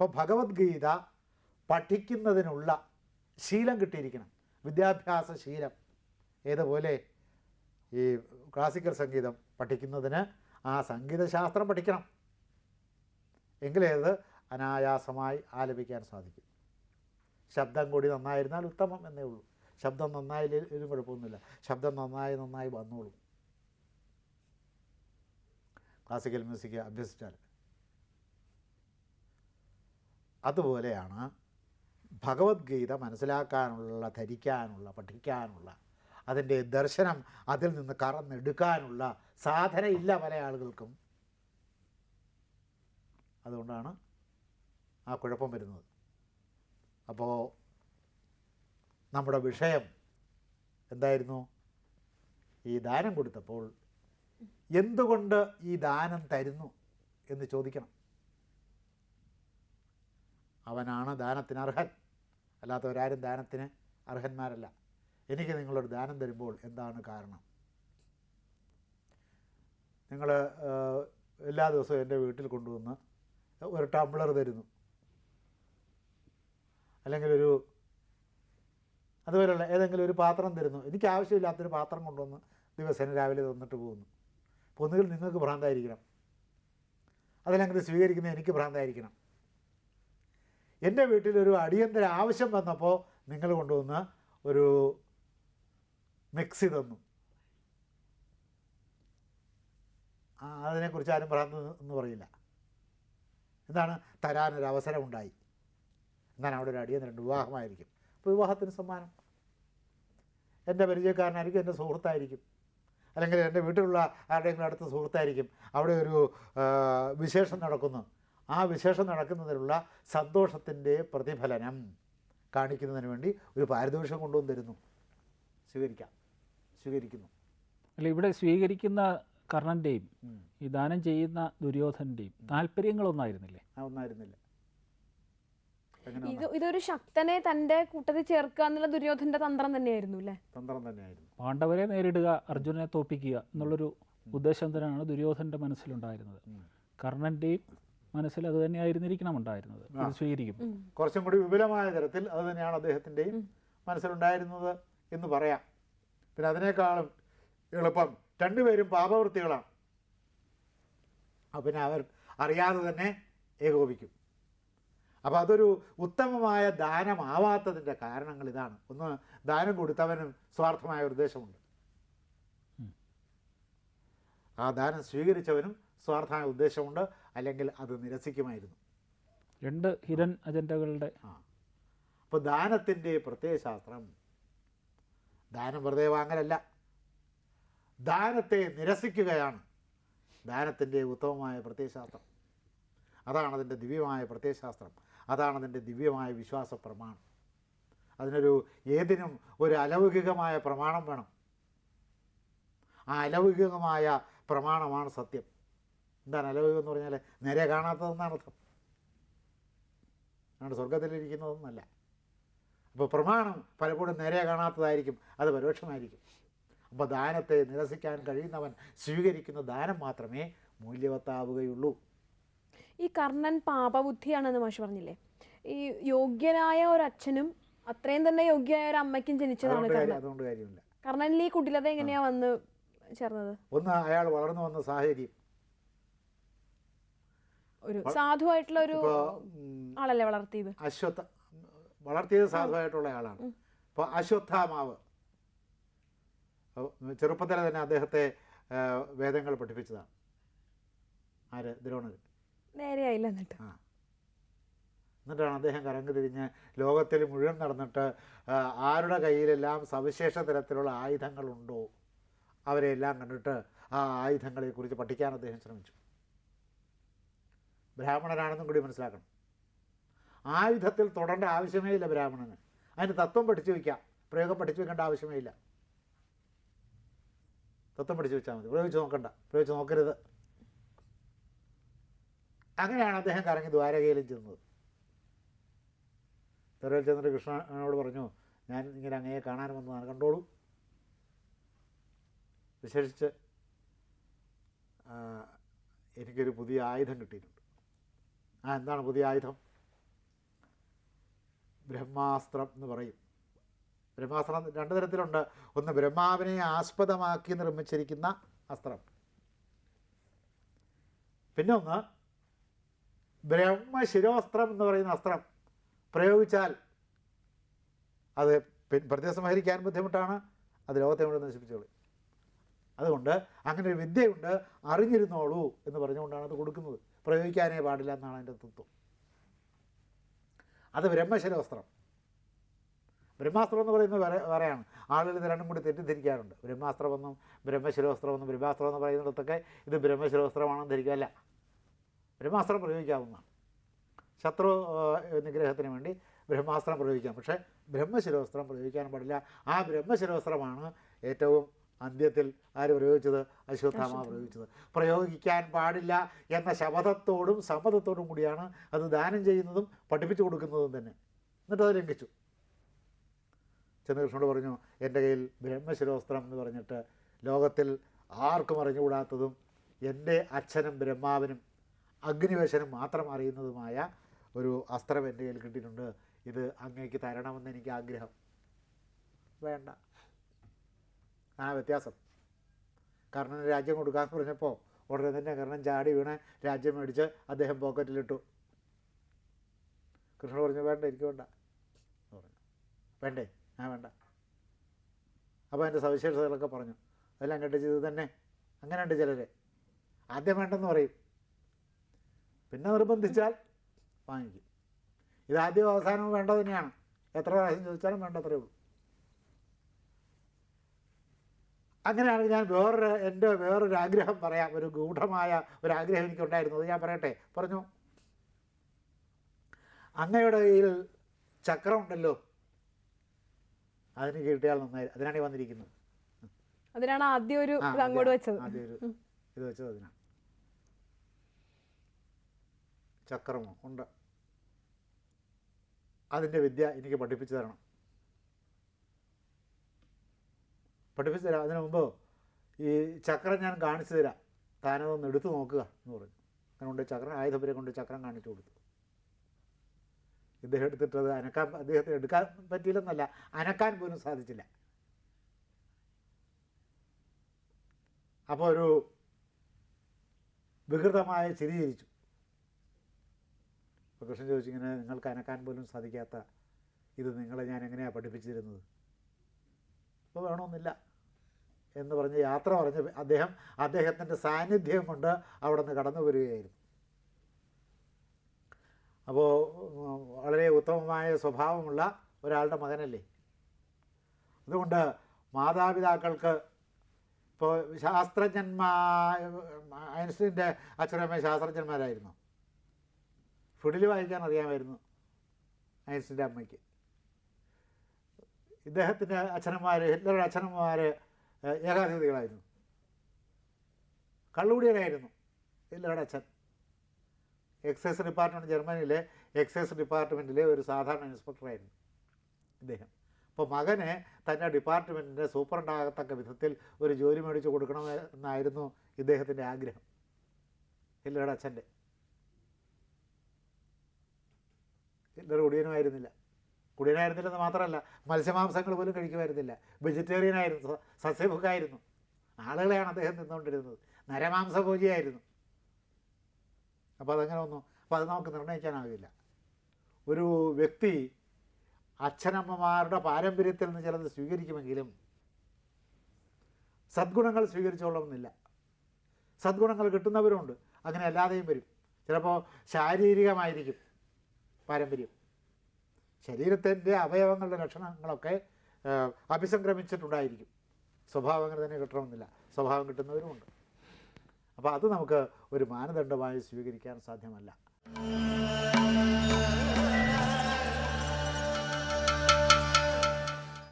അപ്പോൾ ഭഗവത്ഗീത പഠിക്കുന്നതിനുള്ള ശീലം കിട്ടിയിരിക്കണം. വിദ്യാഭ്യാസ ശീലം. ഏതുപോലെ ഈ ക്ലാസിക്കൽ സംഗീതം പഠിക്കുന്നതിന് ആ സംഗീതശാസ്ത്രം പഠിക്കണം. എങ്കിലേ അത് അനായാസമായി ആലപിക്കാൻ സാധിക്കും. ശബ്ദം കൂടി നന്നായിരുന്നാൽ ഉത്തമം എന്നേ ഉള്ളൂ. ശബ്ദം നന്നായില്ലേലും കുഴപ്പമൊന്നുമില്ല. ശബ്ദം നന്നായി നന്നായി വന്നോളും. ക്ലാസിക്കൽ മ്യൂസിക് അഭ്യസിച്ചാൽ. അതുപോലെയാണ് ഭഗവത്ഗീത മനസ്സിലാക്കാനുള്ള ധരിക്കാനുള്ള പഠിക്കാനുള്ള അതിന്റെ ദർശനം അതിൽ നിന്ന് കറന്നെടുക്കാനുള്ള സാധനയില്ല പല ആളുകൾക്കും. അതുകൊണ്ടാണ് ആ കുഴപ്പം വരുന്നത്. അപ്പോൾ നമ്മുടെ വിഷയം എന്തായിരുന്നു? ഈ ദാനം കൊടുത്തപ്പോൾ എന്തുകൊണ്ട് ഈ ദാനം തരുന്നു എന്ന് ചോദിക്കണം. അവനാണ് ദാനത്തിന് അർഹൻ അല്ലാത്തവരാരും ദാനത്തിന് അർഹന്മാരല്ല. എനിക്ക് നിങ്ങളൊരു ദാനം തരുമ്പോൾ എന്താണ് കാരണം? നിങ്ങൾ എല്ലാ ദിവസവും എന്റെ വീട്ടിൽ കൊണ്ടുവന്ന് ഒരു ടംബ്ലർ തരുന്നു. അല്ലെങ്കിൽ ഒരു അതുപോലെയുള്ള ഏതെങ്കിലും ഒരു പാത്രം തരുന്നു. എനിക്ക് ആവശ്യമില്ലാത്തൊരു പാത്രം കൊണ്ടുവന്ന് ദിവസേന രാവിലെ തന്നിട്ട് പോകുന്നു. അപ്പോൾ ഒന്നുകിൽ നിങ്ങൾക്ക് ഭ്രാന്തായിരിക്കണം. അതിലങ്ങനെ സ്വീകരിക്കുന്ന എനിക്ക് ഭ്രാന്തായിരിക്കണം. എന്റെ വീട്ടിലൊരു അടിയന്തര ആവശ്യം വന്നപ്പോൾ നിങ്ങൾ കൊണ്ടുവന്ന് ഒരു മിക്സി തന്നു. അതിനെക്കുറിച്ച് ആരും ഭ്രാന്ത് എന്ന് പറയില്ല. എന്താണ്? തരാനൊരു അവസരം ഉണ്ടായി എന്താണ് അവിടെ ഒരു അടിയന്തര വിവാഹമായിരിക്കും. അപ്പോൾ വിവാഹത്തിന് സമ്മാനം. എന്റെ പരിചയക്കാരനായിരിക്കും എന്റെ സുഹൃത്തായിരിക്കും. അല്ലെങ്കിൽ എന്റെ വീട്ടിലുള്ള ആരുടെയെങ്കിലും അടുത്ത സുഹൃത്തായിരിക്കും. അവിടെ ഒരു വിശേഷം നടക്കുന്നു. ആ വിശേഷം നടക്കുന്നതിനുള്ള സന്തോഷത്തിന്റെ പ്രതിഫലനം കാണിക്കുന്നതിന് വേണ്ടി ഒരു പാരിതോഷം കൊണ്ടുവന്ന് തരുന്നു. സ്വീകരിക്കാം. സ്വീകരിക്കുന്നു. അല്ല ഇവിടെ സ്വീകരിക്കുന്ന കർണന്റെയും ഈ ദാനം ചെയ്യുന്ന ദുര്യോധന്റെയും താല്പര്യങ്ങളൊന്നായിരുന്നില്ലേ? ആ ഒന്നായിരുന്നില്ല. ഇത് ഇതൊരു ശക്തനെ തന്റെ കൂട്ടത്തിൽ ചേർക്കുക എന്നുള്ള ദുര്യോധന്റെ തന്ത്രം തന്നെയായിരുന്നു അല്ലേ? തന്ത്രം തന്നെയായിരുന്നു. പാണ്ഡവരെ നേരിടുക അർജുനനെ തോപ്പിക്കുക എന്നുള്ളൊരു ഉദ്ദേശം തന്നെയാണ് ദുര്യോധന്റെ മനസ്സിലുണ്ടായിരുന്നത്. കർണന്റെയും മനസ്സിൽ അത് തന്നെയായിരുന്നിരിക്കണം ഉണ്ടായിരുന്നത്. ഇത് സ്വീകരിക്കും. കുറച്ചും കൂടി വിപുലമായ തരത്തിൽ അത് തന്നെയാണ് അദ്ദേഹത്തിന്റെയും മനസ്സിലുണ്ടായിരുന്നത് എന്ന് പറയാം. പിന്നെ അതിനേക്കാളും എളുപ്പം രണ്ടുപേരും പാപവൃത്തികളാണ്. അപ്പം പിന്നെ അവർ അറിയാതെ തന്നെ ഏകോപിക്കും. അപ്പോൾ അതൊരു ഉത്തമമായ ദാനമാവാത്തതിന്റെ കാരണങ്ങൾ ഇതാണ്. ഒന്ന് ദാനം കൊടുത്തവനും സ്വാർത്ഥമായ ഒരു ഉദ്ദേശമുണ്ട്. ആ ദാനം സ്വീകരിച്ചവനും സ്വാർത്ഥമായ ഉദ്ദേശമുണ്ട്. അല്ലെങ്കിൽ അത് നിരസിക്കുമായിരുന്നു. രണ്ട് ഹിരൻ അജണ്ടകളുടെ ആ. അപ്പോൾ ദാനത്തിന്റെ പ്രത്യയശാസ്ത്രം ദാനം വെറുതെ വാങ്ങലല്ല. ദാനത്തെ നിരസിക്കുകയാണ് ദാനത്തിന്റെ ഉത്തമമായ പ്രത്യയശാസ്ത്രം. അതാണ് അതിന്റെ ദിവ്യമായ പ്രത്യയശാസ്ത്രം. അതാണ് അതിന്റെ ദിവ്യമായ വിശ്വാസ പ്രമാണം. അതിനൊരു ഏതിനും ഒരു അലൗകികമായ പ്രമാണം വേണം. ആ അലൗകികമായ പ്രമാണമാണ് സത്യം. എന്താണ് അലൗകികം എന്ന് പറഞ്ഞാൽ നേരെ കാണാത്തതെന്നാണ് അർത്ഥം. അതുകൊണ്ട് സ്വർഗത്തിലിരിക്കുന്നതൊന്നല്ല അപ്പോൾ പ്രമാണം പലപ്പോഴും നേരെ കാണാത്തതായിരിക്കും അത് പരോക്ഷമായിരിക്കും. അപ്പോൾ ദാനത്തെ നിരസിക്കാൻ കഴിയുന്നവൻ സ്വീകരിക്കുന്ന ദാനം മാത്രമേ മൂല്യവത്താവുകയുള്ളൂ. ഈ കർണൻ പാപബുദ്ധിയാണെന്ന് മാഷ് പറഞ്ഞില്ലേ? ഈ യോഗ്യനായ ഒരു അച്ഛനും അത്രയും തന്നെ യോഗ്യയായ ഒരു അമ്മയ്ക്കും ജനിച്ചതാണ് അതുകൊണ്ട് കാര്യമില്ല. കർണനിൽ ഈ കുടിലത എങ്ങനെയാ വന്ന് ചേർന്നത്? ഒന്ന് അയാൾ വളർന്നു വന്ന സാഹചര്യം. ഒരു സാധുവായിട്ടുള്ള ഒരു ആളല്ലേ വളർത്തിയത്? അശ്വത്ഥ വളർത്തിയത് സാധുവായിട്ടുള്ള ആളാണ്. അപ്പോൾ അശ്വത്ഥാമാവ്. ചെറുപ്പത്തിൽ ചെറുപ്പത്തിലെ തന്നെ അദ്ദേഹത്തെ വേദങ്ങൾ പഠിപ്പിച്ചതാണ്. ആര്? ദ്രോണർ നേരെയായില്ല എന്നിട്ട്. ആ. എന്നിട്ടാണ് അദ്ദേഹം കരങ്ങ് തിരിഞ്ഞ് ലോകത്തിൽ മുഴുവൻ നടന്നിട്ട് ആരുടെ കയ്യിലെല്ലാം സവിശേഷ തരത്തിലുള്ള ആയുധങ്ങളുണ്ടോ? അവരെല്ലാം കണ്ടിട്ട് ആ ആയുധങ്ങളെ കുറിച്ച് പഠിക്കാൻ അദ്ദേഹം ശ്രമിച്ചു. ബ്രാഹ്മണനാണെന്നും കൂടി മനസ്സിലാക്കണം. ആയുധത്തിൽ തൊടേണ്ട ആവശ്യമേ ഇല്ല ബ്രാഹ്മണന്. അതിന് തത്വം പഠിച്ചു വയ്ക്കാം പ്രയോഗം പഠിച്ചു വെക്കേണ്ട ആവശ്യമേ ഇല്ല. തത്വം പഠിച്ചു വെച്ചാൽ മതി. പ്രയോഗിച്ച് നോക്കണ്ട. പ്രയോഗിച്ച് നോക്കരുത്. അങ്ങനെയാണ് അദ്ദേഹം കറങ്ങി ദ്വാരകയിലും ചെന്നത്. തെരുവിൽ ചെന്നിട്ട് കൃഷ്ണനോട് പറഞ്ഞു ഞാൻ ഇങ്ങനെ അങ്ങയെ കാണാൻ വന്നതാണ്. കണ്ടോളൂ. വിശേഷിച്ച് എനിക്കൊരു പുതിയ ആയുധം കിട്ടിയിട്ടുണ്ട്. ആ എന്താണ് പുതിയ ആയുധം? ബ്രഹ്മാസ്ത്രം എന്ന് പറയും. ബ്രഹ്മാസ്ത്രം രണ്ട് തരത്തിലുണ്ട്. ഒന്ന് ബ്രഹ്മാവിനെ ആസ്പദമാക്കി നിർമ്മിച്ചിരിക്കുന്ന അസ്ത്രം. പിന്നെ ഒന്ന് ബ്രഹ്മശിരോസ്ത്രം എന്ന് പറയുന്ന അസ്ത്രം. പ്രയോഗിച്ചാൽ അത് പ്രതിസംഹരിക്കാൻ ബുദ്ധിമുട്ടാണ്. അത് ലോകത്തെ മുഴുവൻ നശിപ്പിച്ചോളൂ. അതുകൊണ്ട് അങ്ങനെ ഒരു വിദ്യയുണ്ട്. അറിഞ്ഞിരുന്നോളൂ എന്ന് പറഞ്ഞുകൊണ്ടാണ് അത് കൊടുക്കുന്നത്. പ്രയോഗിക്കാനേ പാടില്ല എന്നാണ് അതിന്റെ തത്വം. അത് ബ്രഹ്മശിരോസ്ത്രം ബ്രഹ്മാസ്ത്രം എന്ന് പറയുന്നത് വേറെ വേറെയാണ് ആളുകൾ ഇത് രണ്ടും കൂടി തെറ്റിദ്ധരിക്കാറുണ്ട്. ബ്രഹ്മാസ്ത്രമെന്നും ബ്രഹ്മശിരോസ്ത്രമെന്നും ബ്രഹ്മാസ്ത്രം എന്ന് പറയുന്നിടത്തൊക്കെ ഇത് ബ്രഹ്മശിരോസ്ത്രമാണെന്ന് ധരിക്കുകയല്ല ബ്രഹ്മാസ്ത്രം പ്രയോഗിക്കാവുന്നതാണ്. ശത്രു നിഗ്രഹത്തിന് വേണ്ടി ബ്രഹ്മാസ്ത്രം പ്രയോഗിക്കാം. പക്ഷേ ബ്രഹ്മശിരോസ്ത്രം പ്രയോഗിക്കാൻ പാടില്ല. ആ ബ്രഹ്മശിരോസ്ത്രമാണ് ഏറ്റവും അന്ത്യത്തിൽ ആര് പ്രയോഗിച്ചത്? അശ്വത്ഥാമ പ്രയോഗിച്ചത്. പ്രയോഗിക്കാൻ പാടില്ല എന്ന ശപഥത്തോടും സമ്മതത്തോടും കൂടിയാണ് അത് ദാനം ചെയ്യുന്നതും പഠിപ്പിച്ചു കൊടുക്കുന്നതും തന്നെ. എന്നിട്ട് അത് ലംഘിച്ചു. ചന്ദ്രകൃഷ്ണനോട് പറഞ്ഞു എന്റെ കയ്യിൽ ബ്രഹ്മശിരോസ്ത്രം എന്ന് പറഞ്ഞിട്ട് ലോകത്തിൽ ആർക്കും അറിഞ്ഞുകൂടാത്തതും എന്റെ അച്ഛനും ബ്രഹ്മാവിനും അഗ്നിവേശനും മാത്രം അറിയുന്നതുമായ ഒരു അസ്ത്രം എന്റെ കയ്യിൽ കിട്ടിയിട്ടുണ്ട്. ഇത് അങ്ങേക്ക് തരണമെന്ന് എനിക്ക് ആഗ്രഹം. വേണ്ട. ആ വ്യത്യാസം. കർണന് രാജ്യം കൊടുക്കാമെന്ന് പറഞ്ഞപ്പോൾ ഉടനെ തന്നെ കർണൻ ചാടി വീണ് രാജ്യം മേടിച്ച് അദ്ദേഹം പോക്കറ്റിലിട്ടു. കൃഷ്ണൻ പറഞ്ഞു വേണ്ട എനിക്ക് വേണ്ട. വേണ്ടേ? ഞാൻ വേണ്ട. അപ്പോൾ എന്റെ സവിശേഷതകളൊക്കെ പറഞ്ഞു. അതെല്ലാം കേട്ട് ചെയ്ത് തന്നെ അങ്ങനെയുണ്ട് ചിലരെ. ആദ്യം വേണ്ടെന്ന് പറയും. പിന്നെ നിർബന്ധിച്ചാൽ വാങ്ങിക്കും. ഇത് ആദ്യം അവസാനവും വേണ്ട തന്നെയാണ്. എത്ര പ്രാവശ്യം ചോദിച്ചാലും വേണ്ട അത്രയേ ഉള്ളൂ. അങ്ങനെയാണെങ്കിൽ ഞാൻ വേറൊരു എന്റെ വേറൊരു ആഗ്രഹം പറയാം. ഒരു ഗൂഢമായ ഒരു ആഗ്രഹം എനിക്കുണ്ടായിരുന്നത് ഞാൻ പറയട്ടെ? പറഞ്ഞു. അങ്ങയുടെ കയ്യിൽ ചക്രമുണ്ടല്ലോ അതിന് കിട്ടിയാൽ നന്നായി. അതിനാണ് ഈ വന്നിരിക്കുന്നത്. അതിനാണ് ആദ്യം ഒരു അങ്ങോട്ട് വെച്ചത്. ആദ്യം ഒരു ഇത് വെച്ചത് അതിനാണ്. ചക്രമോ? ഉണ്ട്. അതിന്റെ വിദ്യ എനിക്ക് പഠിപ്പിച്ചു തരണം. പഠിപ്പിച്ചു തരാം. അതിനു മുമ്പ് ഈ ചക്രം ഞാൻ കാണിച്ചു തരാം. താനതൊന്ന് എടുത്തു നോക്കുക എന്ന് പറഞ്ഞു. അങ്ങനെ കൊണ്ട് ചക്രം ആയുധപുരം കൊണ്ട് ചക്രം കാണിച്ചു കൊടുത്തു. ഇദ്ദേഹം എടുത്തിട്ടത് അനക്കാൻ അദ്ദേഹത്തെ എടുക്കാൻ പറ്റിയില്ലെന്നല്ല അനക്കാൻ പോലും സാധിച്ചില്ല. അപ്പോൾ ഒരു വികൃതമായ ചിരി ചിരിച്ചു. അപ്പോൾ കൃഷ്ണൻ ചോദിച്ചിങ്ങനെ നിങ്ങൾക്ക് അനക്കാൻ പോലും സാധിക്കാത്ത ഇത് നിങ്ങളെ ഞാൻ എങ്ങനെയാണ് പഠിപ്പിച്ചിരുന്നത്? അപ്പോൾ വേണമെന്നില്ല എന്ന് പറഞ്ഞ് യാത്ര പറഞ്ഞ് അദ്ദേഹം അദ്ദേഹത്തിന്റെ സാന്നിധ്യം കൊണ്ട് അവിടെ നിന്ന് കടന്നു വരികയായിരുന്നു. അപ്പോൾ വളരെ ഉത്തമമായ സ്വഭാവമുള്ള ഒരാളുടെ മകനല്ലേ? അതുകൊണ്ട് മാതാപിതാക്കൾക്ക് ഇപ്പോൾ ശാസ്ത്രജ്ഞന്മാ ഐൻസ്റ്റീന്റെ അച്ഛനമ്മ ശാസ്ത്രജ്ഞന്മാരായിരുന്നു. ഫുഡിൽ വായിക്കാൻ അറിയാമായിരുന്നു ഐൻസ്റ്റീന്റെ അമ്മയ്ക്ക്. ഇദ്ദേഹത്തിന്റെ അച്ഛനന്മാർ ഹിറ്റ്ലറുടെ അച്ഛനമ്മമാർ ഏകാധിപതികളായിരുന്നു കള്ളുകൂടിയനായിരുന്നു ഹിറ്റ്ലറുടെ അച്ഛൻ. എക്സൈസ് ഡിപ്പാർട്ട്മെന്റ് ജർമ്മനിയിലെ എക്സൈസ് ഡിപ്പാർട്ട്മെന്റിലെ ഒരു സാധാരണ ഇൻസ്പെക്ടറായിരുന്നു ഇദ്ദേഹം. അപ്പോൾ മകന് തന്റെ ഡിപ്പാർട്ട്മെന്റിന്റെ സൂപ്രണ്ടാകത്തക്ക വിധത്തിൽ ഒരു ജോലി മേടിച്ച് കൊടുക്കണമെന്നായിരുന്നു ഇദ്ദേഹത്തിന്റെ ആഗ്രഹം. ഹില്ലറുടെ അച്ഛന്റെ. ഹില്ലർ കുടിയനുമായിരുന്നില്ല. കുടിയനായിരുന്നില്ലെന്ന് മാത്രമല്ല മത്സ്യമാംസങ്ങൾ പോലും കഴിക്കുമായിരുന്നില്ല. വെജിറ്റേറിയൻ ആയിരുന്നു സസ്യഭുക്കായിരുന്നു ആളുകളെയാണ് അദ്ദേഹം നിന്നുകൊണ്ടിരുന്നത്. നരമാംസഭോജിയായിരുന്നു. അപ്പോൾ അതങ്ങനെ ഒന്നും അപ്പോൾ അത് നമുക്ക് നിർണയിക്കാനാകില്ല ഒരു വ്യക്തി അച്ഛനമ്മമാരുടെ പാരമ്പര്യത്തിൽ നിന്ന് ചിലത് സ്വീകരിക്കുമെങ്കിലും സദ്ഗുണങ്ങൾ സ്വീകരിച്ചോളണമെന്നില്ല. സദ്ഗുണങ്ങൾ കിട്ടുന്നവരുണ്ട്. അങ്ങനെ അല്ലാതെയും വരും. ചിലപ്പോൾ ശാരീരികമായിരിക്കും പാരമ്പര്യം. ശരീരത്തിന്റെ അവയവങ്ങളുടെ ലക്ഷണങ്ങളൊക്കെ അഭിസംക്രമിച്ചിട്ടുണ്ടായിരിക്കും. സ്വഭാവം അങ്ങനെ തന്നെ കിട്ടണമെന്നില്ല. സ്വഭാവം കിട്ടുന്നവരുമുണ്ട് അപ്പോൾ അത് നമുക്ക് ഒരു മാനദണ്ഡമായി സ്വീകരിക്കാൻ സാധ്യമല്ല.